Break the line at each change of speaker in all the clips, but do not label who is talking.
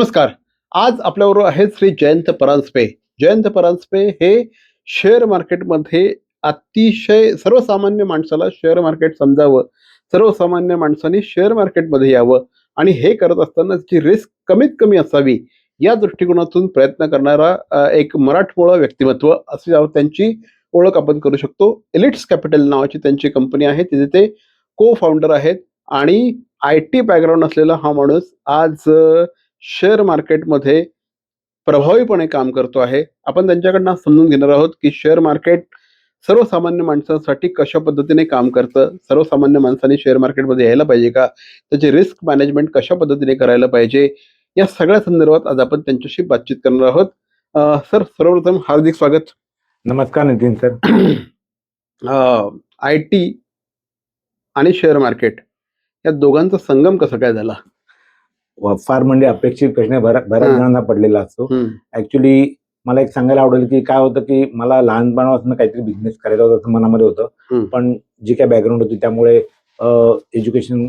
नमस्कार. आज आपल्याबरोबर आहेत श्री जयंत परांजपे. जयंत परांजपे हे शेअर मार्केटमध्ये अतिशय सर्वसामान्य माणसाला शेअर मार्केट समजावं सर्वसामान्य माणसांनी शेअर मार्केटमध्ये यावं आणि हे करत असताना जी रिस्क कमीत कमी असावी या दृष्टिकोनातून प्रयत्न करणारा एक मराठमोळा व्यक्तिमत्व अशी त्यांची ओळख आपण करू शकतो. एलिट्स कॅपिटल नावाची त्यांची कंपनी आहे. तिथे ते को फाउंडर आहेत आणि आय टी बॅकग्राऊंड असलेला हा माणूस आज शेअर मार्केटमध्ये प्रभावीपणे काम करतो आहे. आपण त्यांच्याकडनं समजून घेणार आहोत की शेअर मार्केट सर्वसामान्य माणसांसाठी कशा पद्धतीने काम करतं? सर्वसामान्य माणसांनी शेअर मार्केटमध्ये यायला पाहिजे का? त्याची रिस्क मॅनेजमेंट कशा पद्धतीने करायला पाहिजे? या सगळ्या संदर्भात आज आपण त्यांच्याशी बातचीत करणार आहोत. सर सर्वप्रथम हार्दिक स्वागत.
नमस्कार नितीन सर.
आय टी आणि शेअर मार्केट या दोघांचा संगम कसा काय झाला?
फार म्हणजे अपेक्षित प्रश्न बऱ्या बऱ्याच. जणांना पडलेला असतो ऍक्च्युली मला एक सांगायला आवडेल की काय होतं की मला लहानपणापासून काहीतरी बिझनेस करायचा होता असं मनामध्ये. होतं पण जी काय बॅकग्राऊंड होती त्यामुळे एज्युकेशन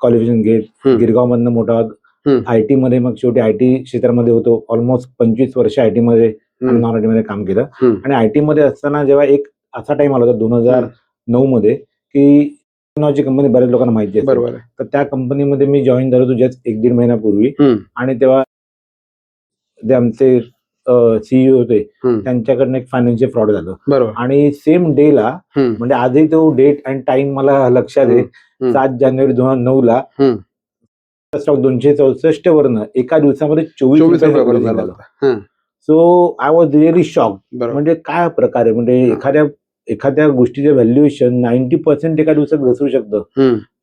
क्वालिफिकेशन घेत. गिरगाव मधनं मोठा
हम्म.
आय टी मध्ये मग शेवटी आय टी क्षेत्रामध्ये होतो ऑलमोस्ट पंचवीस वर्ष आय टी मध्ये नॉन आय टी मध्ये काम केलं. आणि आय टी मध्ये असताना जेव्हा एक असा टाइम आला होता दोन हजार नऊ मध्ये की नावाची कंपनी बऱ्याच लोकांना माहिती आहे
बरोबर आहे.
तर त्या कंपनीमध्ये मी जॉईन झालो होतो जस्ट एक दीड महिन्यापूर्वी.
हम्म.
आणि तेव्हा जे आमचे सीईओ होते
हम्म.
त्यांच्याकडनं एक फायनान्शियल फ्रॉड झालं.
बरोबर.
आणि सेम डेला
हम्म.
म्हणजे आजही तो डेट अँड टाइम मला लक्षात आहे. सात जानेवारी दोन हजार नऊ ला
हम्म.
स्टॉक दोनशे चौसष्ट वरनं एका दिवसामध्ये चोवीस
रुपयापर्यंत झाला
so I was really shock
बरोबर.
म्हणजे काय प्रकार आहे? म्हणजे. एखाद्या एखाद्या गोष्टीचे व्हॅल्युएशन नाईन्टी पर्सेंट एका दिवसात घसरू शकतं.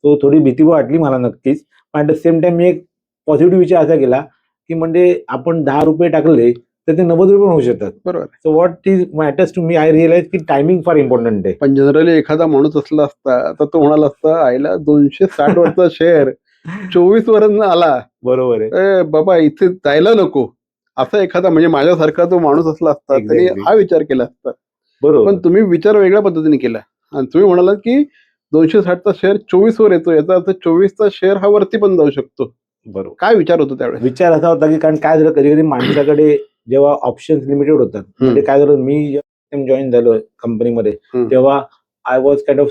तो थोडी भीती वाटली मला नक्कीच. पण ॲट द सेम टाइम मी एक पॉझिटिव्ह विचार असा केला की म्हणजे आपण दहा रुपये टाकले तर ते नव्वद रुपये होऊ शकतात.
बरोबर.
So what is matters to me I realise की टायमिंग फार इम्पॉर्टंट आहे.
पण जनरली एखादा माणूस असला असता तर तो म्हणाला असता आईला दोनशे साठ वरचा शेअर चोवीस वरनं आला.
बरोबर आहे.
ए बाबा इथे जायला नको. असा एखादा म्हणजे माझ्यासारखा तो माणूस असला असता त्यांनी. हा विचार केला असता.
बरोबर.
पण तुम्ही विचार वेगळ्या पद्धतीने केला. आणि तुम्ही म्हणालात की दोनशे साठचा शेअर चोवीस वर येतो याचा अर्थ चोवीसचा शेअर हा वरती पण जाऊ शकतो.
बरोबर.
काय विचार होतो त्यावेळेस?
विचार असा होता की कारण काय झालं कधी कधी माणसाकडे जेव्हा ऑप्शन्स लिमिटेड होतात म्हणजे काय झालं मी जॉईन झालो कंपनीमध्ये. तेव्हा I was kind of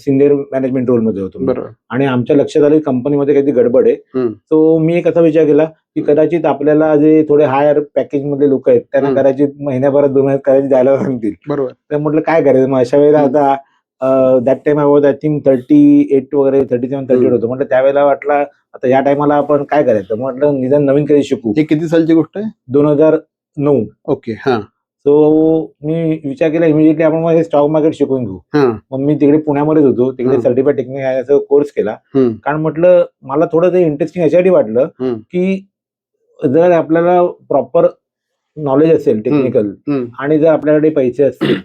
senior management रोलमध्ये होतो.
बरोबर.
आणि आमच्या लक्षात आलं कंपनीमध्ये काहीतरी गडबड आहे.
हम्म.
सो मी एक असा विचार केला की कदाचित आपल्याला जे थोडे हायर पॅकेज मधले लोक आहेत त्यांना
हम्म.
कदाचित महिन्याभरात दोन महिन्यात कदाचित द्यायला सांगतील.
बरोबर.
तर म्हटलं काय करायचं? मग अशा वेळेला
हम्म.
आता that time I was I think thirty eight वगैरे thirty seven thirty eight
hmm.
होतो. म्हटलं त्यावेळेला वाटला आता या टायमाला आपण काय करायचं? म्हटलं निदान नवीन काही शिकू?
हे किती सालची गोष्ट आहे?
दोन हजार नऊ.
ओके हा.
सो मी विचार केला इमिजिएटली आपण मग हे स्टॉक मार्केट शिकून घेऊ मग मी तिकडे पुण्यामध्येच होतो तिकडे. सर्टिफाईड टेक्निक याचा कोर्स केला. कारण म्हटलं मला थोडं ते इंटरेस्टिंग याच्यासाठी वाटलं. की जर आपल्याला प्रॉपर नॉलेज असेल टेक्निकल. आणि जर आपल्याकडे पैसे असतील.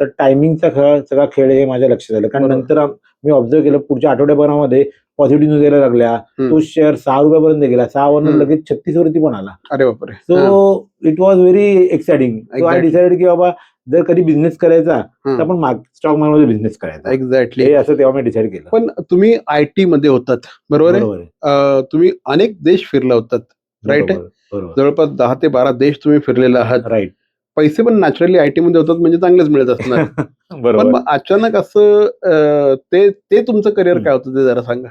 तर टायमिंगचा सगळा खेळ हे माझ्या लक्षात आलं कारण. नंतर मी ऑब्झर्व केलं पुढच्या आठवड्याभरामध्ये पॉझिटिव्ह न्यूज यायला लागल्या. तो शेअर सहा रुपयापर्यंत गेला. सहा वरून. लगेच छत्तीस वरती पण आला.
अरे बापरे.
So it was very exciting I. Decided की बाबा जर कधी बिझनेस करायचा तर. आपण स्टॉक मार्केटमध्ये बिझनेस करायचा.
एक्झॅक्टली
हे असं तेव्हा मी डिसाईड केलं.
पण तुम्ही आय टी मध्ये होतात. बरोबर आहे? तुम्ही अनेक देश फिरला होतात.
बरोबर
जवळपास दहा ते बारा देश तुम्ही फिरलेला आहात.
राईट
पैसे पण नॅचरली आय टी मध्ये होतात म्हणजे चांगलेच मिळत असणार.
बरोबर.
अचानक असं ते तुमचं करिअर काय होतं ते जरा सांगा.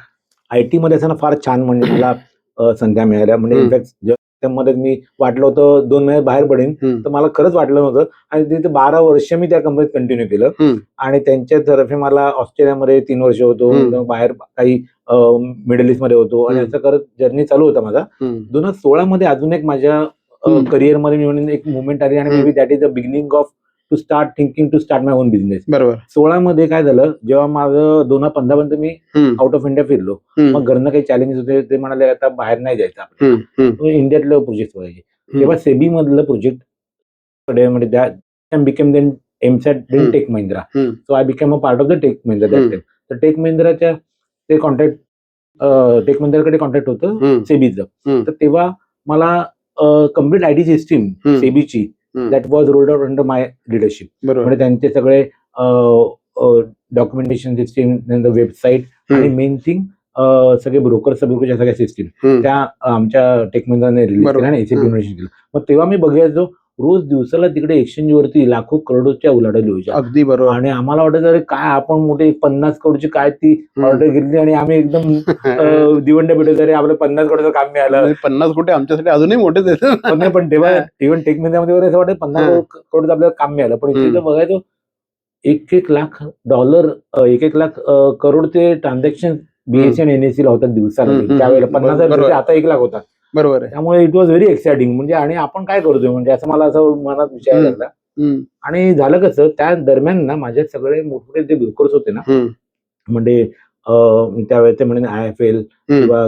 आय टी मध्ये असताना फार छान म्हणजे मला संध्या मिळाल्या म्हणजे. इनफॅक्ट त्यामध्ये मी वाटलं होतं दोन महिन्यात बाहेर पडेन. तर मला खरंच वाटलं नव्हतं आणि तिथे बारा वर्ष मी त्या कंपनीत कंटिन्यू केलं. आणि त्यांच्या तर्फे मला ऑस्ट्रेलियामध्ये तीन वर्ष होतो बाहेर काही मिडल ईस्टमध्ये होतो आणि. असं करत जर्नी चालू होता माझा. दोन हजार सोळा मध्ये अजून एक माझ्या
हम्म.
करिअरमध्ये मी म्हणेन एक मुवमेंट आली आणि. Maybe that is the beginning of to start thinking to start my own business
बरोबर
सोळा मध्ये काय झालं जेव्हा माझं दोन हजार पंधरा पर्यंत मी. आउट ऑफ इंडिया फिरलो. मग घरनं काही चॅलेंजेस होते ते म्हणाले आता बाहेर नाही जायचं. मग इंडियातलं प्रोजेक्ट व्हायचे. तेव्हा सेबी मधलं प्रोजेक्ट म्हणजे became then एमसॅट. Then Tech Mahindra. So I became a part of the Tech Mahindra that. Time तर टेक महिंद्राच्या ते कॉन्ट्रॅक्ट टेक महिंद्राकडे कॉन्ट्रॅक्ट होतं. सेबीचं. तर तेव्हा मला complete I T system. सेबीची. That was rolled out under my leadership म्हणजे त्यांचे सगळे डॉक्युमेंटेशन सिस्टीम वेबसाईट आणि. मेन थिंग सगळे ब्रोकर ब्रोकरच्या सगळ्या सिस्टीम. त्या आमच्या टेकमंत्राने रिलीज. केल्या आणि. युनिव्हर्सिटी केलं मग तेव्हा मी बघायचो रोज दिवसाला तिकडे exchange वरती लाखो करोडोच्या उलाढाली व्हायच्या
अगदी बरोबर
आणि आम्हाला वाटायचं अरे काय आपण मोठे पन्नास करोडची काय ती. ऑर्डर घेतली आणि आम्ही एकदम दिवंड भेटत अरे आपलं पन्नास करोडचं काम मिळालं
पन्नास कोटी आमच्यासाठी अजूनही मोठेच आहेत
पण नाही पण तेव्हा इव्हन टेक महिन्यामध्ये वगैरे असं वाटतं पन्नास
हं.
करोड- करोडचं आपल्याला काम मिळालं पण इथे
हं.
बघायचो एक एक लाख डॉलर एक एक लाख अं, करोडचे ट्रान्झॅक्शन बीएससी आणि एनएससी ला होतात दिवसाला
हं, हं,
त्यावेळेला
हं.
पन्नास हजार. होते, आता एक लाख होता
बरोबर आहे.
त्यामुळे इट वॉज व्हेरी एक्साइटिंग म्हणजे आणि आपण काय करतोय म्हणजे असं मला असं मनात विचार. लागला आणि झालं कसं त्या दरम्यान ना माझे सगळे मोठमोठे जे ब्रोकर्स होते ना म्हणजे त्यावेळेस म्हणजे आय एफ एल किंवा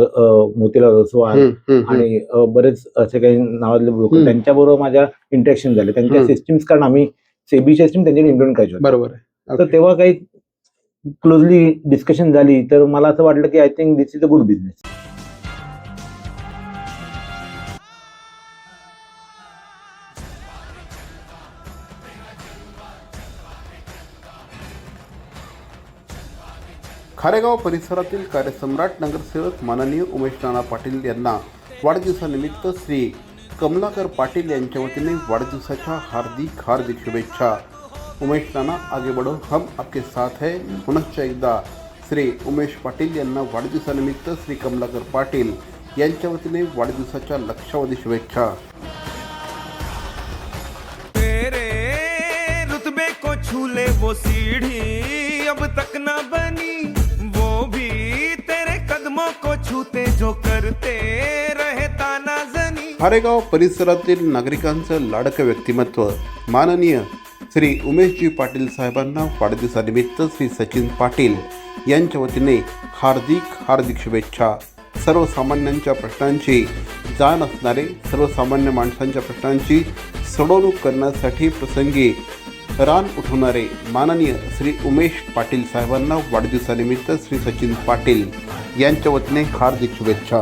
मोतीलाल ओसवाल. आणि बरेच असे काही नावाजले ब्रोकर. त्यांच्याबरोबर माझ्या इंटरॅक्शन झाले. त्यांच्या. सिस्टीम्स कारण आम्ही सेबी सिस्टीम त्यांच्याकडे इम्प्लिमेंट करायचो.
बरोबर आहे.
तर. तेव्हा काही क्लोजली डिस्कशन झाली तर मला असं वाटलं की I think this is a good business
Kharegaon परिसरातील कार्यसम्राट नगरसेवक माननीय उमेश नाना पाटील यांना वाढदिवसानिमित्त श्री कमलाकर पाटील यांच्या वतीने वाढदिवसाच्या हार्दिक हार्दिक शुभेच्छा. उमेश नाना आगे बढ़ो. हम आपके साथ है. पुनश्च एकदा श्री उमेश पाटील यांना वाढदिवसानिमित्त श्री कमलाकर पाटील यांच्या वतीने वाढदिवसाच्या लक्षावधी शुभेच्छा.
तेरे रुतबे को छू वो सीढ़ी अब तक
खारेगाव परिसरातील नागरिकांचं लाडकं व्यक्तिमत्व. माननीय श्री उमेशजी पाटील साहेबांना वाढदिवसानिमित्त श्री सचिन पाटील यांच्या वतीने हार्दिक हार्दिक शुभेच्छा. सर्वसामान्यांच्या प्रश्नांची जाण असणारे सर्वसामान्य माणसांच्या प्रश्नांची सोडवणूक करण्यासाठी प्रसंगी रान उठवणारे माननीय श्री उमेश पाटील साहेबांना वाढदिवसानिमित्त श्री सचिन पाटील यांच्या वतीने हार्दिक शुभेच्छा.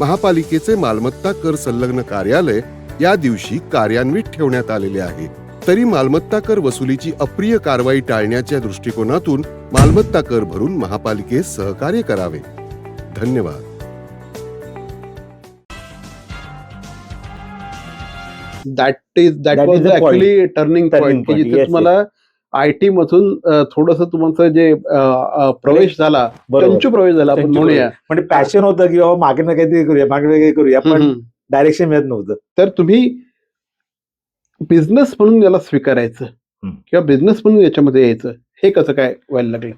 महापालिकेचे मालमत्ता कर संलग्न कार्यालय या दिवशी कार्यान्वित ठेवण्यात आलेले आहे. तरी मालमत्ता कर वसुलीची अप्रिय कारवाई टाळण्याच्या दृष्टिकोनातून मालमत्ता कर भरून महापालिकेस सहकार्य करावे. धन्यवाद.
That is that was. Actually turning की जिथे
yes,
तुम्हाला आय टी मधून थोडस तुमचं जे प्रवेश झाला
बरोबर.
कंचू प्रवेश झाला आपण म्हणूया.
म्हणजे पॅशन होतं की बाबा मागे ना काहीतरी करूया मागे काहीतरी करूया पण. डायरेक्शन मिळत नव्हतं.
तर तुम्ही बिझनेस म्हणून याला स्वीकारायचं. किंवा बिझनेस म्हणून याच्यामध्ये यायचं हे कसं काय व्हायला लागलं?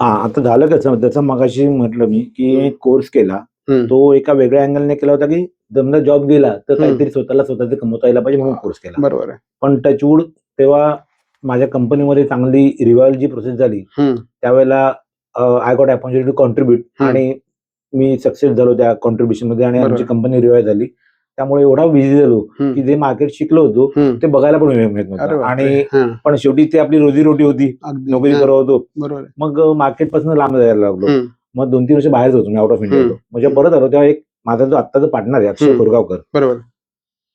हा आता झालं कसं त्याचं मगाशी म्हटलं मी की कोर्स केला. तो एका वेगळ्या अँगलने केला होता की जमला जॉब गेला तर काहीतरी स्वतःला स्वतःचे कमवता यायला पाहिजे म्हणून कोर्स केला.
बरोबर आहे.
पण टचवूड तेव्हा माझ्या कंपनीमध्ये चांगली रिवायवल जी प्रोसेस झाली. त्यावेळेला I got opportunity to contribute. आणि मी सक्सेस झालो त्या कॉन्ट्रीब्युशनमध्ये आणि आमची. कंपनी रिवाय झाली त्यामुळे एवढा बिझी झालो. की जे मार्केट शिकलो होतो. ते बघायला पण मिळत नव्हता. आणि पण शेवटी ते आपली रोजीरोटी होती. नोकरी करत होतो. मग मार्केटपासून लांब जायला लागलो. मग दोन तीन वर्ष बाहेर होतो मी आउट ऑफ इंडिया म्हणजे परत आलो तेव्हा एक माझा जो आत्ताचा पार्टनर आहे अक्षय. कोरगावकर
बरोबर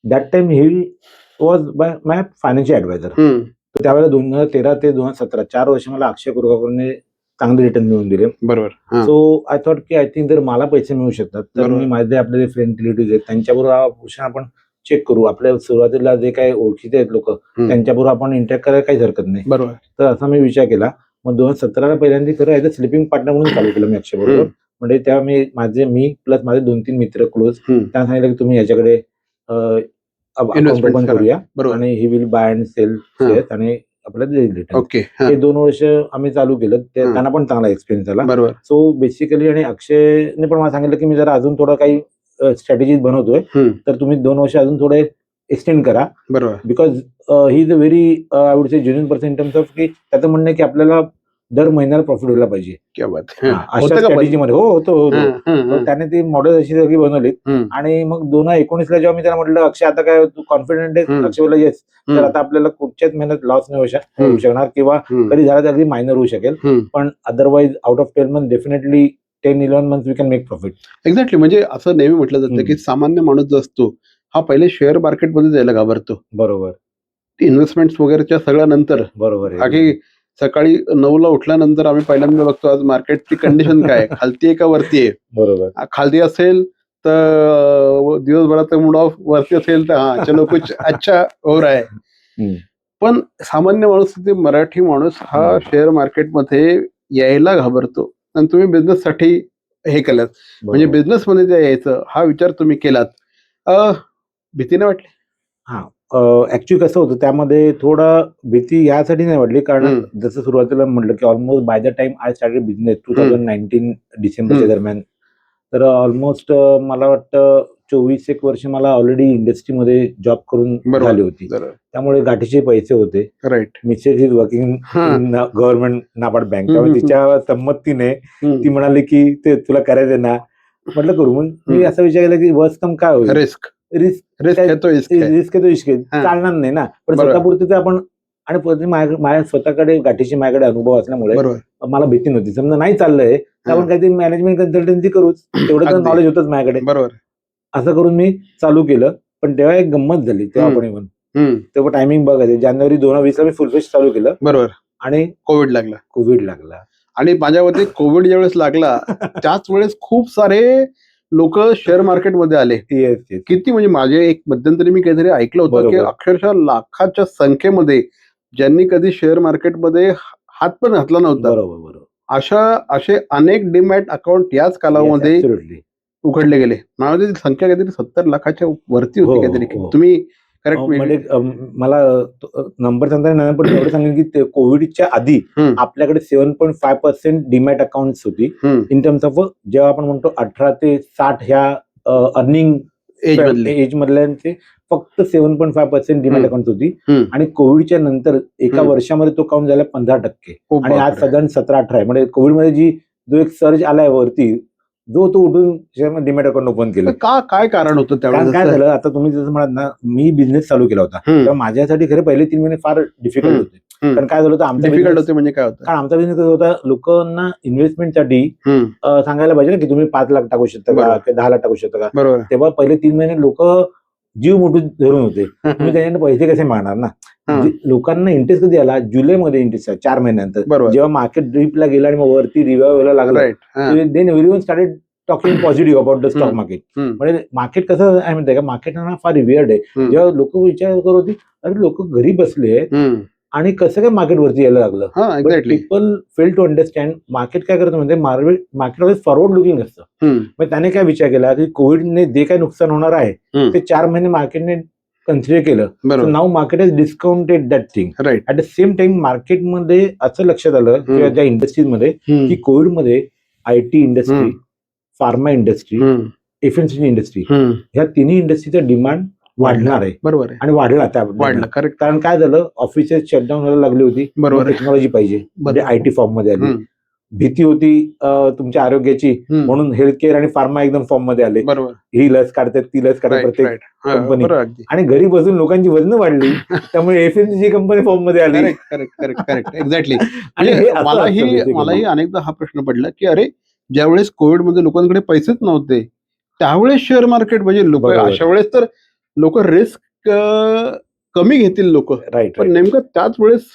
that time he was my financial adviser. तर त्यावेळेला दोन हजार तेरा ते दोन हजार सतरा चार वर्ष मला अक्षय कोरगावकरने चांगले रिटर्न मिळवून दिले
बरोबर.
सो आय थॉट की आय थिंक जर मला पैसे मिळू शकतात तर. मी माझे आपले जे फ्रेंड रिलेटिव्ह आहेत त्यांच्याबरोबर आपण चेक करू आपल्या सुरुवातीला जे काही ओळखीचे आहेत लोक. त्यांच्याबरोबर आपण इंटरॅक्ट करायला काहीच हरकत नाही
बरोबर
तर असा मी विचार केला मग दोन हजार सतराला पहिल्यांदा खरं ॲज अ स्लिपिंग पार्टनर म्हणून चालू केलं मी अक्षय बरोबर. म्हणजे तेव्हा मी माझे मी प्लस माझे दोन तीन मित्र क्लोज. त्यांना सांगितलं की तुम्ही याच्याकडे ओपन
करा.
करूया.
बरोबर.
आणि he will buy and sell आणि आपल्याला देईल रिटर्न
ओके हा,
दोन वर्ष आम्ही चालू केलं. त्यांना पण चांगला एक्सपिरियन्स आला
बरोबर.
सो बेसिकली आणि अक्षयने पण मला सांगितलं की मी जरा अजून थोडं काही स्ट्रॅटेजीज बनवतोय. तर तुम्ही दोन वर्ष अजून थोडे एक्सटेंड करा.
बरोबर.
Because he is a very I would say genuine person in terms of की त्याचं म्हणणं की आपल्याला दर महिन्याला प्रॉफिट व्हायला पाहिजे
क्या बात
हा. अशा
होतं का पण?
स्ट्रॅटेजी मध्ये हो होतो होतो
हा, हा, हा.
त्याने ती मॉडेल अशी सगळी बनवलीत
हम्म.
आणि मग दोन हजार एकोणीसला जेव्हा मी त्याला म्हटलं अक्षय आता काय तू कॉन्फिडंट आहे
हम्म.
अक्षय बोलला येस तर. आता आपल्याला कुठच्याच महिन्यात लॉस नाही होऊ शक-
हम्म.
होऊ शकणार किंवा. कधी झाला तर अगदी मायनर होऊ शकेल. पण otherwise out of ten month definitely ten eleven month we can make profit
exactly म्हणजे असं नेहमी म्हटलं जातं
हम्म.
की सामान्य माणूस जो असतो हा पहिले शेअर मार्केटमध्ये जायला घाबरतो
बरोबर
इन्व्हेस्टमेंट वगैरेच्या सगळ्या नंतर
बरोबर आहे
सकाळी नऊला उठल्यानंतर आम्ही पहिल्यांदा बघतो आज मार्केटची कंडिशन काय आहे? खालती आहे का वरती आहे
बरोबर
खालती असेल तर अं, दिवसभराचा मूड ऑफ वरती असेल तर हा चलो कुछ अच्छा हो रहा है
हम्म.
पण सामान्य माणूस ते मराठी माणूस हा. शेअर मार्केटमध्ये यायला घाबरतो आणि तुम्ही बिझनेस साठी हे केलं म्हणजे
बरोबर.
बिझनेस मध्ये जे यायचं हा विचार तुम्ही केलात अं, भीती नाही
ऍक्च्युली कसं होतं त्यामध्ये थोडा भीती यासाठी नाही वाटली कारण
हम्म.
जसं सुरुवातीला म्हटलं की almost by the time I started business two thousand nineteen डिसेंबरच्या
हम्म.
दरम्यान तर ऑलमोस्ट मला वाटतं चोवीस एक वर्ष मला ऑलरेडी इंडस्ट्रीमध्ये जॉब करून. झाली होती. त्यामुळे गाठीचे पैसे होते.
Right
missus is working government NABARD bank त्यामुळे
हम्म.
तिच्या संमतीने ती म्हणाली की ते तुला करायचं ना. म्हटलं करू. मग मी
हम्म.
असा विचार केला की वर्स कम काय होईल?
रिस्क
रिस्क
रिस्क रिस्क
तो इश्क. चालणार नाही ना. पण
बरोबर.
स्वतःपुरते तर आपण आणि माझ्या स्वतःकडे गाठीची माझ्याकडे अनुभव असल्यामुळे मला भीती नव्हती. समजा नाही चाललंय तर. आपण काहीतरी मॅनेजमेंट कन्सल्टन्सी करूच. तेवढं तर. नॉलेज होतच माझ्याकडे.
बरोबर.
असं करून मी चालू केलं. पण तेव्हा एक गंमत झाली तेव्हा. पण इव्हन. तेव्हा टायमिंग बघायचे जानेवारी दोन हजार वीसला मी फुल फेस चालू केलं.
बरोबर.
आणि
कोविड लागला.
कोविड लागला.
आणि माझ्या मते कोविड ज्यावेळेस लागला त्याच वेळेस खूप सारे लोक शेअर मार्केटमध्ये आले
येस येस
किती म्हणजे माझे एक मध्यंतरी मी काहीतरी ऐकलं होतं की
बरोबर.
अक्षरशः लाखाच्या संख्येमध्ये ज्यांनी कधी शेअर मार्केटमध्ये हात पण घातला नव्हता
बरोबर बरोबर
अशा असे अनेक डिमॅट अकाउंट याच कालावधीमध्ये
Yes, absolutely.
उघडले गेले मला वाटतं ती संख्या काहीतरी सत्तर लाखाच्या वरती
हो,
होती काहीतरी
हो.
तुम्ही
अं,
करेक्ट
म्हणजे मला नंबर सांगता येणार, पण एवढं सांगेन की कोविडच्या आधी. आपल्याकडे seven point five percent demat account होती इन टर्म्स ऑफ जेव्हा आपण म्हणतो अठरा ते साठ ह्या अर्निंग
एज मधले
एज मधल्यांचे फक्त seven point five percent demat. Account होती. आणि कोविडच्या नंतर एका. वर्षामध्ये तो काउंट झाला पंधरा टक्के आणि आज. साधारण सतरा अठरा आहे म्हणजे कोविडमध्ये जी जो एक सर्ज आलाय वरती जो तो उठून डिमॅट अकाउंट ओपन केलं.
का काय कारण होतं
कारण काय
त्यावेळेस
झालं आता तुम्ही जसं म्हणाल ना मी बिझनेस चालू केला होता. तेव्हा माझ्यासाठी खरे पहिले तीन महिने फार डिफिकल्ट. होते. कारण काय झालं होतं आमचा
डिफिकल्ट होते म्हणजे काय होतं?
कारण आमचा बिझनेस कसं होता लोकांना इन्व्हेस्टमेंटसाठी सांगायला पाहिजे ना की तुम्ही पाच लाख टाकू शकता का. किंवा दहा लाख टाकू शकता का? तेव्हा पहिले तीन महिने लोक जीव मोठून धरून होते. तुम्ही त्याच्याकडे पैसे कसे मागणार ना? लोकांना इंटरेस्ट कधी आला? जुलैमध्ये इंटरेस्ट आहे चार महिन्यानंतर. जेव्हा मार्केट ड्रीपला गेला आणि मग वरती रिव्हाइव्ह व्हायला लागला then everyone started talking positive about the stock. Market. म्हणजे मार्केट कसं आहे माहिती का? मार्केट ना फार रिव्हिअर्ड आहे. जेव्हा लोक विचार करत होती अरे लोक घरी बसले आहेत आणि कसं काय मार्केट वरती यायला लागलं? People fail to understand market काय करतं म्हणजे मार्केट फॉरवर्ड लुकिंग असतं. मग त्याने काय विचार केला की कोविडने जे काय नुकसान होणार आहे. ते चार महिने मार्केटने कन्सिडर केलं.
बरोबर.
नाव market is discounted that thing
right
at the same time मार्केटमध्ये असं लक्षात आलं किंवा ज्या इंडस्ट्रीजमध्ये की कोविडमध्ये I T industry
hmm.
Pharma industry FMCG industry. ह्या तिन्ही इंडस्ट्रीचं डिमांड वाढणार आहे.
बरोबर आहे.
आणि वाढला त्या
वाढलं करेक्ट
कारण काय झालं? ऑफिसेस शटडाऊन व्हायला लागली होती.
बरोबर आहे.
टेक्नॉलॉजी पाहिजे. म्हणजे
बरोबर.
आय टी फॉर्ममध्ये आली.
हम्म,
भीती होती तुमच्या आरोग्याची. म्हणून हेल्थ केअर आणि फार्मा एकदम फॉर्ममध्ये आले.
बरोबर.
ही लस काढतात ती लस काढतात प्रत्येक
अगदी.
आणि घरी बसून लोकांची वजन वाढली त्यामुळे एफएमसीजी कंपनी फॉर्ममध्ये आली
करेक्ट करेक्ट एक्झॅक्टली मलाही. मलाही अनेकदा हा प्रश्न पडला की अरे ज्यावेळेस कोविडमध्ये लोकांकडे पैसेच नव्हते त्यावेळेस शेअर मार्केट म्हणजे लोक. अशा वेळेस तर लोक रिस्क कमी घेतील लोक
राईट
पण नेमकं त्याच वेळेस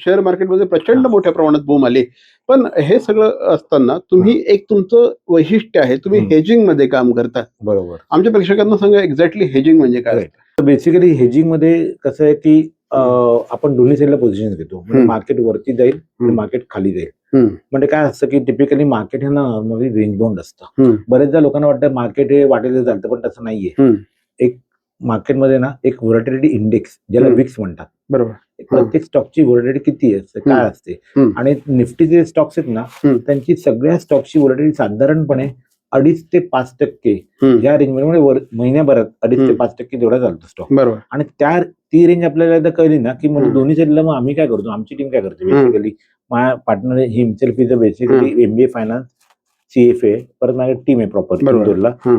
शेअर मार्केटमध्ये प्रचंड मोठ्या प्रमाणात बूम आले पण हे सगळं असताना तुम्ही एक तुमचं वैशिष्ट्य आहे तुम्ही. हेजिंगमध्ये काम करता
बरोबर
आमच्या प्रेक्षकांना सांगा एक्झॅक्टली हेजिंग म्हणजे काय.
बेसिकली हेजिंगमध्ये कसं आहे की आपण दोन्ही साईडला पोझिशन घेतो म्हणजे. मार्केट वरती जाईल. मार्केट खाली जाईल. म्हणजे काय असतं की टिपिकली मार्केट हे ना नॉर्मली रेंज बाउंड असतं. बरेचदा लोकांना वाटतं मार्केट हे वाटेल चालतं पण तसं नाहीये. एक मार्केटमध्ये ना एक व्होलॅटिलिटी इंडेक्स ज्याला. विक्स म्हणतात
बरोबर
प्रत्येक स्टॉकची व्होलॅटिलिटी किती असते काय. असते. आणि निफ्टीचे स्टॉक्स आहेत ना. त्यांची सगळ्या स्टॉकची व्होलॅटिलिटी साधारणपणे अडीच ते पाच टक्के. या रेंजमध्ये महिन्याभरात अडीच ते. पाच टक्के तेवढा चालतो स्टॉक
बरोबर
आणि त्या ती रेंज आपल्याला एकदा कळली ना की म्हणजे. दोन्ही साईडला मग आम्ही काय करतो आमची टीम काय करते. बेसिकली माझ्या partner himself is basically MBA finance CFA परत माझ्या टीम आहे प्रॉपर.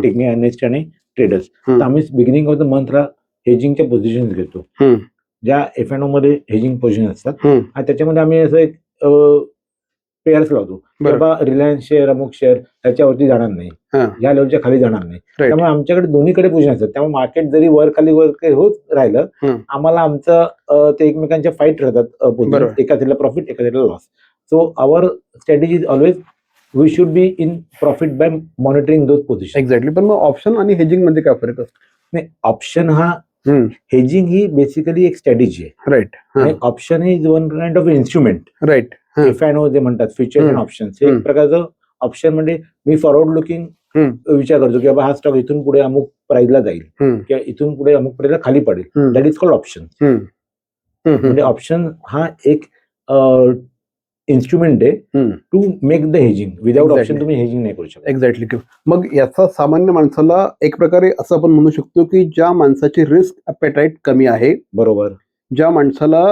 टेक्निक अनालिस्ट आणि ट्रेडर्स. तर आम्ही बिगिनिंग ऑफ द मंथला हेजिंगच्या पोझिशन घेतो. ज्या एफ एनमध्ये हेजिंग पोझिशन असतात. आणि त्याच्यामध्ये आम्ही असं एक पेअर्स लावतो बाबा रिलायन्स शेअर अमुक शेअर त्याच्यावरती जाणार नाही. या लेवलच्या खाली जाणार नाही. त्यामुळे आमच्याकडे दोन्हीकडे पोझिशन असतात त्यामुळे मार्केट जरी वर खाली वर होत राहिलं. आम्हाला आमचं ते एकमेकांच्या फाईट राहतात. एका साईडला प्रॉफिट एका साईडला loss so our strategy is always we should be in profit by monitoring those position
exactly पण मग ऑप्शन आणि हेजिंगमध्ये काय फरक असतो?
नाही ऑप्शन हा. हेजिंग ही बेसिकली एक स्ट्रॅटेजी आहे.
राईट
आणि option is one kind of instrument
right
I जे म्हणतात फ्युचर अँड. ऑप्शन हे. एक प्रकारचं ऑप्शन म्हणजे मी फॉरवर्ड लुकिंग विचार करतो की बाबा हा स्टॉक इथून पुढे अमुक प्राइसला जाईल. किंवा इथून पुढे अमुक प्राइसला खाली पडेल. दॅट इज कॉल्ड ऑप्शन म्हणजे ऑप्शन हा एक इन्स्ट्रुमेंट आहे. To make the hedging without. Option तुम्ही हेजिंग नाही करू शकत
एक्झॅक्टली मग याचा सामान्य माणसाला एक प्रकारे असं आपण म्हणू शकतो की ज्या माणसाची रिस्क अपेटाईट कमी आहे
बरोबर
ज्या माणसाला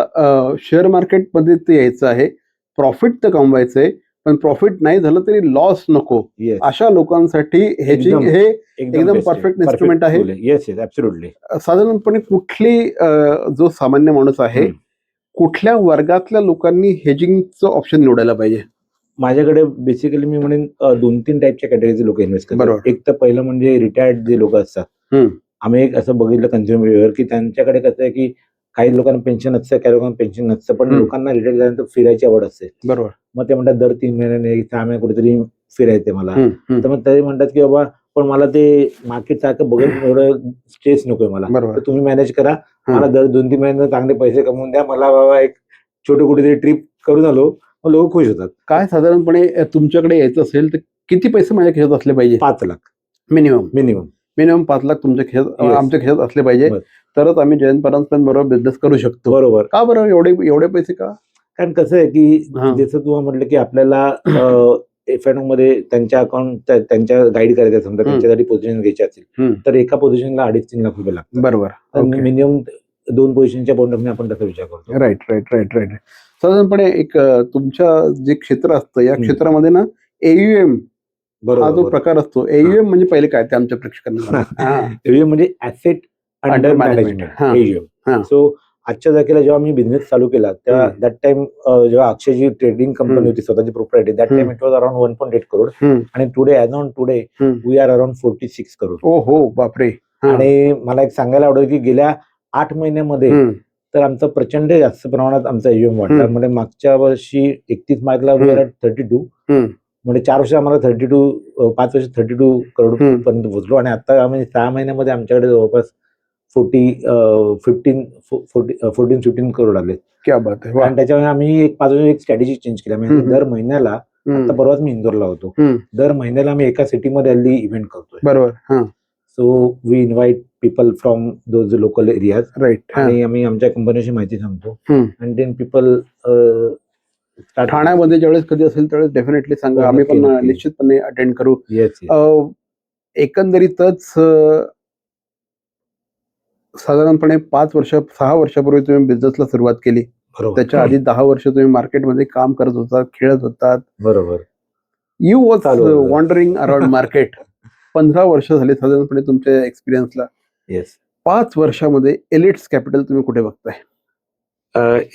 शेअर मार्केटमध्ये ते यायचं आहे प्रॉफिट तर कमवायचं आहे पण प्रॉफिट नाही झालं तरी लॉस नको अशा लोकांसाठी हेजिंग. हे एकदम perfect instrument आहे. साधारणपणे कुठली जो सामान्य माणूस आहे. कुठल्या वर्गातल्या लोकांनी हेजिंगचं ऑप्शन निवडायला पाहिजे
माझ्याकडे बेसिकली मी म्हणेन दोन तीन टाईपच्या कॅटेगरीचे लोक इन्व्हेस्ट. करतात एक तर पहिलं म्हणजे रिटायर्ड जे लोक असतात. आम्ही एक असं बघितलं कन्झ्युमर की त्यांच्याकडे कसं आहे की काही लोकांना पेन्शन नसतं काही लोकांना पेन्शन नसतं पण. लोकांना रिटायर झाल्यानंतर फिरायची आवड असते
बरोबर
मग ते म्हणतात दर तीन महिन्याने सहा महिने कुठेतरी फिरायचे मला. तर मग ते म्हणतात की बाबा पण मला ते मार्केट सारखं बघत एवढं स्ट्रेस नकोय मला तर तुम्ही मॅनेज करा. मला दर दोन तीन महिन्यात चांगले पैसे कमवून द्या. मला बाबा एक छोटे कुठेतरी ट्रिप करून आलो. मग लोक खुश होतात.
काय साधारणपणे तुमच्याकडे यायचं असेल तर किती पैसे माझ्या खिशात असले पाहिजे?
पाच लाख.
मिनिमम.
मिनिमम.
मिनिमम पाच लाख तुमच्या खिशात. आमच्या खिशात असले पाहिजे. तरच आम्ही जयंत परांजपे बरोबर बिझनेस करू शकतो.
बरोबर.
का बरं? एवढे एवढे पैसे का?
कारण कसं आहे की. जसं तू म्हटलं की आपल्याला एफ एनमध्ये त्यांच्या अकाउंट त्यांच्या गाईड करायचं समजा. त्यांच्यासाठी पोझिशन घ्यायची असेल. तर एका पोझिशनला अडीच तीन लाख रुपये लागतात
बरोबर.
मिनिमम दोन पोझिशनच्या पॉईंट आपण तसा विचार करतो
राईट राईट राईट राईट साधारणपणे एक तुमच्या जे क्षेत्र असतं या. क्षेत्रामध्ये ना एयुएम हा जो. प्रकार असतो एयुएम म्हणजे पहिले काय ते आमच्या प्रेक्षकांना.
AUM म्हणजे ऍसेट अंडर. मॅनेजमेंट
हा.
सो आजच्या जागेला जेव्हा मी बिझनेस चालू केला तेव्हा
हम्म.
दॅट टाइम जेव्हा अक्षयची ट्रेडिंग कंपनी. होती स्वतःची property that time. It was around one point eight crore. आणि today as on today. We are around forty six crore
ओ हो बापरे.
आणि मला एक सांगायला आवडेल की गेल्या आठ महिन्यामध्ये. तर आमचं प्रचंड जास्त प्रमाणात आमचा एम वाढला. म्हणजे मागच्या वर्षी एकतीस मार्चला वी आर थर्टी टू. म्हणजे चार वर्ष आम्हाला थर्टी टू पाच वर्ष थर्टी टू करोड. पर्यंत पोहोचलो आणि आता आम्ही सहा महिन्यामध्ये आमच्याकडे जवळपास forty fifteen forty fourteen fifteen crore आले
क्या बात आहे. वा.
आणि त्याच्यामुळे आम्ही एक पाच एक स्ट्रॅटेजी चेंज केली. आम्ही
हम्म.
दर महिन्याला. आता परवाच मी इंदोरला होतो. दर महिन्याला आम्ही एका सिटीमध्ये हल्ली इव्हेंट करतोय.
बरोबर. हा.
So we invite people from those local areas
right
आणि आम्ही आमच्या कंपनीची माहिती सांगतो. आणि देन पीपल
ठाण्यामध्ये ज्यावेळेस कधी असेल त्यावेळेस डेफिनेटली सांगा.
हो,
आम्ही पण. निश्चितपणे अटेंड करू. एकंदरीतच साधारणपणे पाच वर्ष सहा वर्षापूर्वी तुम्ही बिझनेसला सुरुवात केली.
बरोबर.
त्याच्या आधी दहा वर्ष तुम्ही मार्केटमध्ये काम करत होतात खेळत होतात
बरोबर.
यू वॉज
होतं.
वॉन्डरिंग अराउंड मार्केट पंधरा वर्ष झाली साधारणपणे तुमच्या एक्सपिरियन्सला
येस
पाच वर्षामध्ये एलिट्स कॅपिटल तुम्ही कुठे बघताय?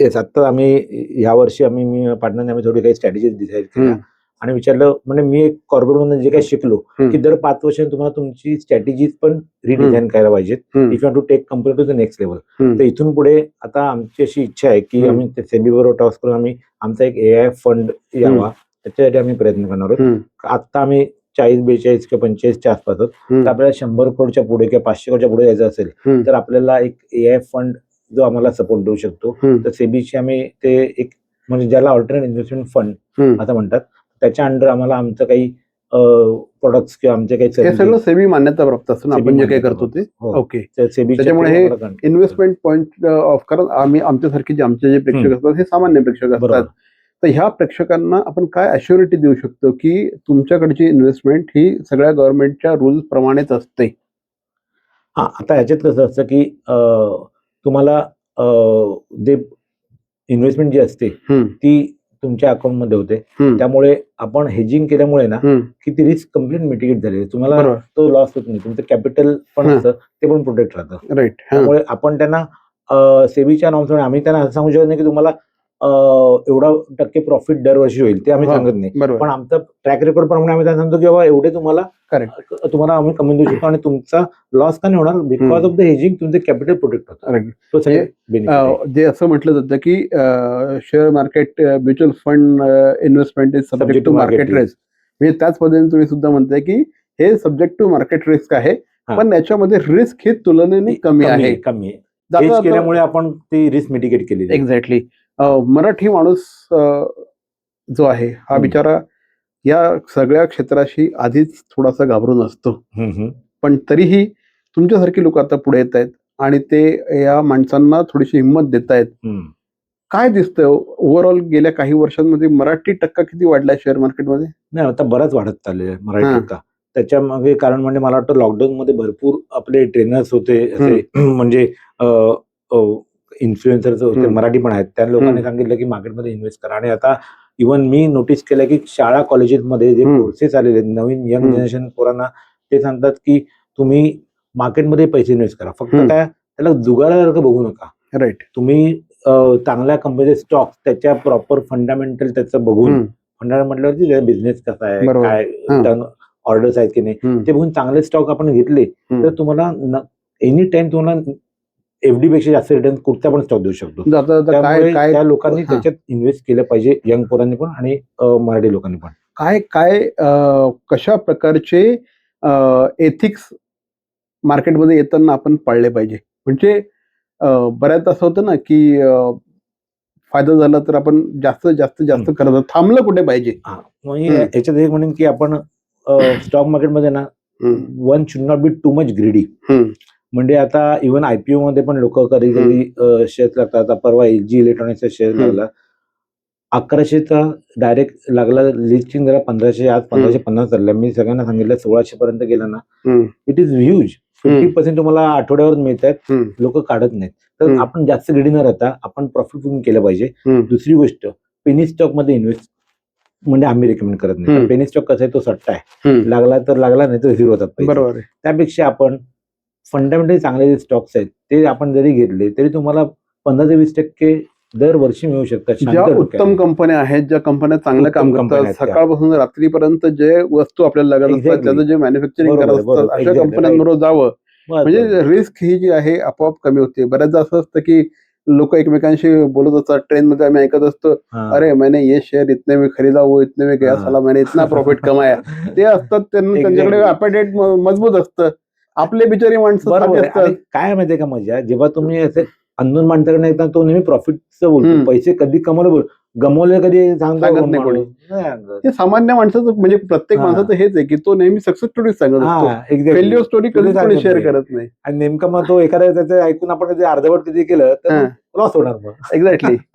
येस आता आम्ही या वर्षी आम्ही मी पार्टनरने आम्ही थोडी काही स्ट्रॅटेजी डिसाईड केल्या. आणि विचारलं म्हणजे मी एक कॉर्पोरेट जे काही शिकलो. की दर पाच वर्षांनी तुम्हाला तुमची स्ट्रॅटेजीज पण रिडिझाईन करायला पाहिजेत. If you to take company to the next level. तर इथून पुढे आता आमची अशी इच्छा आहे की. आम्ही सेबी बरोबर टॉक्स करून आम्ही आमचा एक ए आय फंड यावा त्याच्यासाठी आम्ही प्रयत्न करणार आहोत. आता आम्ही चाळीस बेचाळीस किंवा पंचेचाळीसच्या आसपास. तर आपल्याला शंभर करोडच्या पुढे किंवा पाचशे करोडच्या पुढे जायचं असेल. तर आपल्याला एक ए आय फंड जो आम्हाला सपोर्ट देऊ शकतो. तर सेबीची आम्ही ते एक म्हणजे ज्याला ऑल्टरनेट इन्व्हेस्टमेंट फंड. असं म्हणतात त्याच्या अंडर आम्हाला आमचं काही प्रोडक्ट्स किंवा आमचे काही
हे सगळं सेबी मान्यता प्राप्त असतं आपण जे काही करतो ते
हो.
ओके
तर सेबीच्या
त्याच्यामुळे हे इन्व्हेस्टमेंट पॉईंट ऑफ कारण आम्ही आमच्यासारखे जे आमचे जे प्रेक्षक. असतात हे सामान्य प्रेक्षक असतात तर ह्या प्रेक्षकांना आपण काय अश्युरिटी देऊ शकतो की तुमच्याकडची इन्व्हेस्टमेंट ही सगळ्या गव्हर्नमेंटच्या रूल्स प्रमाणेच असते
हा आता ह्याच्यात कसं असतं की तुम्हाला जे इन्व्हेस्टमेंट जी असते. ती तुमच्या अकाउंटमध्ये होते. त्यामुळे आपण हेजिंग केल्यामुळे ना
हम्म.
की ती रिस्क कंप्लीट मिटिगेट झाली. तुम्हाला तो लॉस होत नाही. तुमचं कॅपिटल पण. असतं ते पण प्रोटेक्ट राहतं. त्यामुळे आपण त्यांना सेबीच्या नॉर्म्स आम्ही त्यांना असं सांगू शकत नाही की तुम्हाला एवढा टक्के प्रॉफिट दरवर्षी होईल ते आम्ही
हो.
सांगत नाही पण आमचं ट्रॅक रेकॉर्ड प्रमाणे आम्ही सांगतो की बाबा एवढे तुम्हाला
Correct.
तुम्हाला आम्ही कमी देऊ शकतो आणि तुमचा लॉस का नाही होणार बिकॉज. ऑफ द हेजिंग तुमचे कॅपिटल प्रोटेक्ट होतं
Correct.
तो सगळे
हे,
benefit आहे.
अ, जे असं म्हटलं जातं की share market mutual fund investment is subject to market risk म्हणजे त्याच पद्धतीने तुम्ही सुद्धा म्हणताय की हे सब्जेक्ट टू मार्केट रिस्क आहे. पण याच्यामध्ये रिस्क ही तुलनेने कमी आहे
कमी आहे केल्यामुळे आपण ती रिस्क मिटिगेट केली
एक्झॅक्टली मराठी माणूस जो आहे हा. बिचारा या सगळ्या क्षेत्राशी आधीच थोडासा घाबरून असतो. पण तरीही तुमच्यासारखी लोक आता पुढे येत आहेत आणि ते या माणसांना थोडीशी हिंमत देत आहेत. काय दिसतंय? ओव्हरऑल गेल्या काही वर्षांमध्ये मराठी टक्का किती वाढलाय शेअर मार्केटमध्ये
नाही आता बराच वाढत चाललेलं आहे
हा.
मराठी टक्का. त्याच्यामागे कारण म्हणजे मला वाटतं लॉकडाऊन मध्ये भरपूर आपले ट्रेनर्स होते असे म्हणजे इन्फ्लुएन्सर्स होते. मराठी पण आहेत त्या लोकांनी. सांगितलं की मार्केटमध्ये इन्व्हेस्ट करा आणि आता इव्हन मी नोटीस केलं की शाळा कॉलेजेसमध्ये जे. कोर्सेस आलेले आहेत नवीन यंग. जनरेशन पोरांना ते सांगतात की तुम्ही मार्केटमध्ये पैसे इन्व्हेस्ट करा फक्त. काय त्याला जुगारासारखं बघू नका
राईट
तुम्ही चांगल्या कंपनीचे स्टॉक त्याच्या प्रॉपर फंडामेंटल त्याचं बघून फंडामेंटल म्हटल्यावरती बिझनेस कसा आहे. काय. ऑर्डर्स आहेत की नाही ते बघून चांगले स्टॉक आपण घेतले तर तुम्हाला एनी टाइम तुम्हाला एफडी पेक्षा जास्त रिटर्न कुठचा पण स्टॉक देऊ शकतो. त्यामुळे त्या लोकांनी. त्याच्यात इन्व्हेस्ट केलं पाहिजे यंग पोरांनी पण आणि मराठी लोकांनी पण.
काय काय कशा प्रकारचे एथिक्स मार्केटमध्ये येताना आपण पाळले पाहिजे? म्हणजे बऱ्याच असं होतं ना की फायदा झाला तर आपण जास्त जास्त जास्त करत थांबलं कुठे पाहिजे.
याच्यात एक म्हणेन की आपण स्टॉक मार्केटमध्ये ना one should not be too much greedy म्हणजे आता इव्हन आयपीओ मध्ये पण लोक कधी कधी शेअर लागतात. आता परवा एल जी इलेक्ट्रॉनिक्सचा शेअर. लागला. अकराशेचा डायरेक्ट लागला. लिस्टिंग जरा पंधराशे आज पंधराशे पन्नास चालला मी सगळ्यांना सांगितलं सोळाशे पर्यंत गेला ना. It is huge fifty percent तुम्हाला आठवड्यावर मिळत आहेत लोक काढत नाहीत. तर. आपण जास्त ग्रीडी न राहता आपण प्रॉफिट बुकिंग केलं पाहिजे. दुसरी गोष्ट पेनी स्टॉकमध्ये इन्व्हेस्ट म्हणजे आम्ही रेकमेंड करत नाही. पेनी स्टॉक कसा आहे तो सट्टा आहे. लागला तर लागला नाही तर झिरो होतात.
बरोबर
त्यापेक्षा आपण फंडामेंटली चांगले जे स्टॉक्स आहेत ते आपण जरी घेतले तरी तुम्हाला पंधरा ते वीस टक्के दरवर्षी मिळू शकतात
ज्या. उत्तम कंपन्या आहेत ज्या कंपन्या चांगलं काम करतात. सकाळपासून रात्रीपर्यंत जे वस्तू आपल्याला लागत असतात. त्याचं जे मॅन्युफॅक्चरिंग करत असतात. अशा कंपन्यांबरोबर जावं म्हणजे. रिस्क ही जी आहे आपोआप कमी होते बऱ्याचदा असं असतं की लोक एकमेकांशी बोलत असतात ट्रेन मध्ये आम्ही ऐकत असतो
हा.
अरे मैंने ये शेअर इतने में खरीदा वो इतने में गया
हा.
साला मैंने इतना प्रॉफिट कमाया ते असतात त्यांना. त्यांच्याकडे अपेटेट मजबूत असतं आपले बिचारी माणसं
बरोबर आहे. आणि काय माहितीये का मजा जेव्हा तुम्ही असे अंधून माणसाकडे येतात तो नेहमी प्रॉफिटचं बोलतो
हम्म.
पैसे कधी कमवले बोल गमवले कधी सांगतो
सांगत नाही. हे सामान्य माणसाचं म्हणजे प्रत्येक
हा.
माणसाचं हेच आहे की तो नेहमी सक्सेस स्टोरी सांगत असतो
हा.
फेल्युअर स्टोरी कोणी
सांगत
शेअर
नाही.
करत नाही
आणि नेमकं मग तो एखाद्या त्याचं ऐकून आपण कधी अर्धवट कधी केलं तर
हा.
लॉस होणार मग
एक्झॅक्टली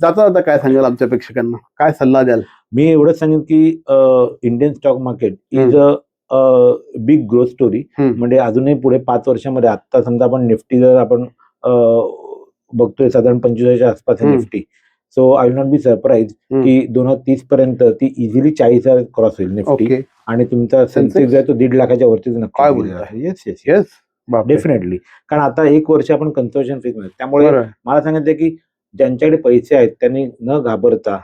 जाता जाता काय सांगाल आमच्या प्रेक्षकांना काय सल्ला द्याल
मी एवढंच सांगेन की Indian stock market is a big growth story. म्हणजे अजूनही पुढे पाच वर्षामध्ये आता समजा आपण निफ्टी जर आपण बघतोय साधारण पंचवीसच्या आसपास. Nifty. So I will not be surprise. की दोन हजार तीस पर्यंत ती इझिली चाळीस हजार क्रॉस होईल निफ्टी. आणि तुमचा? सेन्सेक्स आहे. तो दीड लाखाच्या वरतीच
बोलताय?
नक्की येस येस
येस
डेफिनेटली कारण आता एक वर्ष आपण कन्सर्वेशन फेजमध्ये त्यामुळे मला सांगायचं की ज्यांच्याकडे पैसे आहेत त्यांनी न घाबरता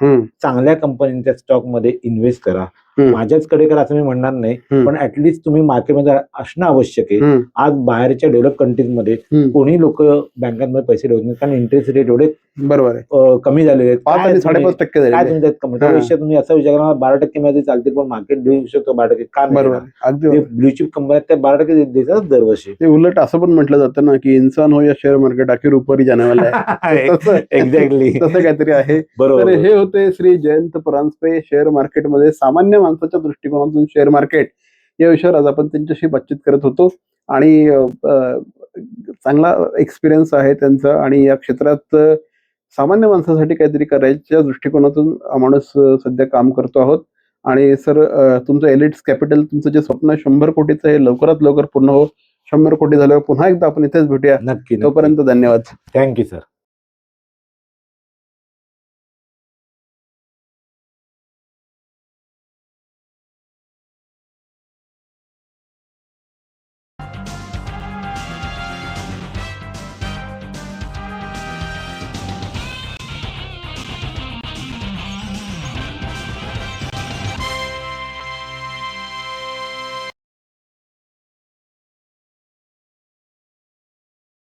चांगल्या कंपनीच्या स्टॉकमध्ये इन्व्हेस्ट करा.
हम्म.
माझ्याचकडे करा असं मी म्हणणार नाही. पण ऍटलिस्ट तुम्ही मार्केटमध्ये असणं आवश्यक आहे आज बाहेरच्या डेव्हलप कंट्रीजमध्ये. कोणी लोक बँकांमध्ये पैसे ठेवत नाही कारण इंटरेस्ट रेट एवढे
बरोबर आहे.
कमी झालेले आहेत.
पाच
काय
आणि साडेपाच टक्के
काय
झाले
तुम्ही त्यात कमी. त्यापेक्षा तुम्ही असा विचार करा बारा टक्के मध्ये चालते पण मार्केट देऊ शकतो बारा टक्के. का नाही
बरोबर. अगदी
ते
बरोबर.
ब्ल्यू चिप कंपन्या त्या बारा टक्के दे- देतात दरवर्षी.
ते उलट असं पण म्हटलं जातं ना की इन्सान हो या शेअर मार्केट अखेर उपरी जाण्यावाला आहे.
एक्झॅक्टली
तसं काहीतरी आहे.
बरोबर
हे होते श्री जयंत परांजपे शेअर मार्केटमध्ये सामान्य माणसाच्या दृष्टिकोनातून शेअर मार्केट या विषयावर आज आपण त्यांच्याशी बातचीत करत होतो. आणि चांगला एक्सपिरियन्स आहे त्यांचा. आणि या क्षेत्रात सामान्य माणसासाठी काहीतरी करायच्या दृष्टिकोनातून माणूस सध्या काम करतो आहोत. आणि सर तुमचं एलिट्स कॅपिटल तुमचं जे स्वप्न आहे शंभर कोटीचं हे लवकरात लवकर पूर्ण हो. शंभर कोटी झाल्यावर पुन्हा एकदा आपण इथेच भेटूया.
नक्की
तोपर्यंत धन्यवाद.
Thank you sir